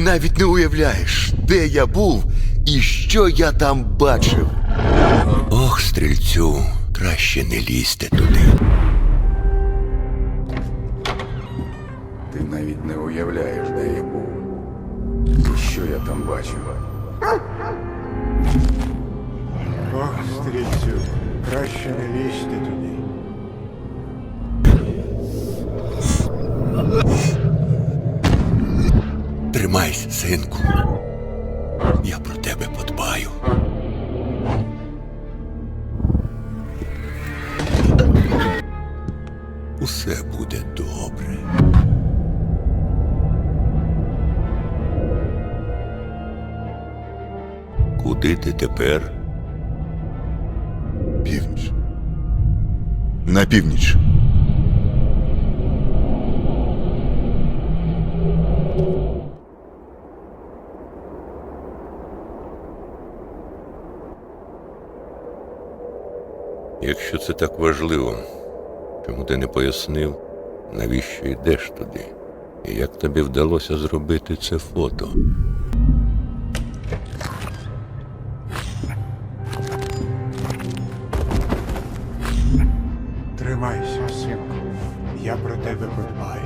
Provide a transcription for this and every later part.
навіть не уявляєш, де я був і що я там бачив. Ох, стрільцю, краще не лізьте туди. Ти навіть не уявляєш, де я був. І що я там бачив. Ох, стрільцю, краще не лізьте туди. Тримайся, синку. Я про тебе подбаю. Усе буде добре. Куди ти тепер? Північ. На північ. Якщо це так важливо, чому ти не пояснив, навіщо йдеш туди? І як тобі вдалося зробити це фото? Тримайся, синку. Я про тебе подбаю.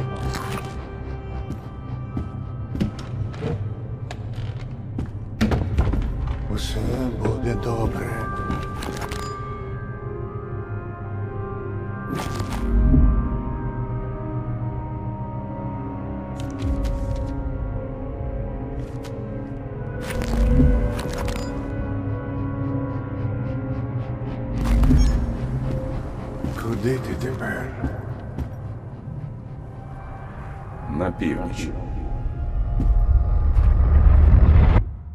Усе буде добре. Куди ти тепер? На північ.